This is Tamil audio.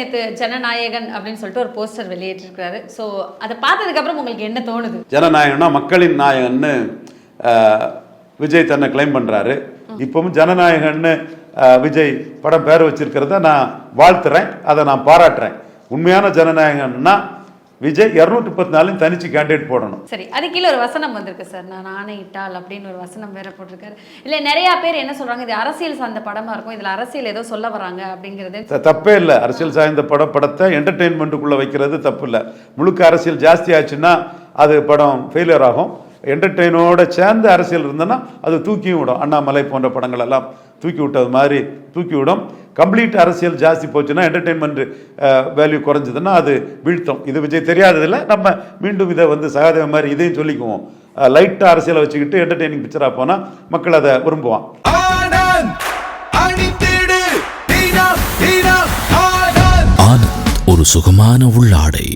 நேற்று ஜனநாயகன் அப்படின்னு சொல்லிட்டு ஒரு போஸ்டர் வெளியிட்டிருக்காரு ஸோ அதை பார்த்ததுக்கப்புறம் உங்களுக்கு என்ன தோணுது? ஜனநாயகம்னா மக்களின் நாயகன்னு விஜய் தன்னை கிளைம் பண்றாரு. இப்பவும் ஜனநாயகன்னு விஜய் படம் பேர் வச்சிருக்கிறத நான் வாழ்த்துறேன் அதை நான் பாராட்டுறேன். உண்மையான ஜனநாயகம்னா விஜய் இரநூத்தி பத்து நாளையும் தனிச்சு கேண்டிடேட் போடணும். சரி அது கீழே ஒரு வசனம் வந்திருக்கு சார். நான் ஆணையிட்டால் அப்படின்னு ஒரு வசனம் வேற போட்டிருக்காரு. இல்லை நிறைய பேர் என்ன சொல்றாங்க இது அரசியல் சார்ந்த படமா இருக்கும் இதுல அரசியல் ஏதோ சொல்ல வராங்க அப்படிங்கிறது. தப்பே இல்லை. அரசியல் சாய்ந்த பட படத்தை என்டர்டெயின்மெண்ட்டுக்குள்ளே வைக்கிறது தப்பு இல்லை. முழுக்க அரசியல் ஜாஸ்தி ஆச்சுன்னா அது படம் ஃபெயிலியர் ஆகும். என்டர்டெயினோட சேர்ந்து அரசியல் இருந்ததுன்னா அது தூக்கியும் விடும். அண்ணாமலை போன்ற படங்கள் எல்லாம் தூக்கி விட்டது மாதிரி தூக்கி விடும். கம்ப்ளீட் அரசியல் ஜாஸ்தி போச்சுன்னா என்டர்டெயின்மெண்ட் வேல்யூ குறைஞ்சதுன்னா அது வீழ்த்தும். இது விஜய் தெரியாததில்ல. நம்ம மீண்டும் இதை வந்து சகாதேவ மாதிரி இதையும் சொல்லிக்குவோம். லைட்டாக அரசியலை வச்சுக்கிட்டு என்டர்டெய்னிங் பிக்சராக போனால் மக்கள் அதை விரும்புவான். ஒரு சுகமான உள்ளாடை.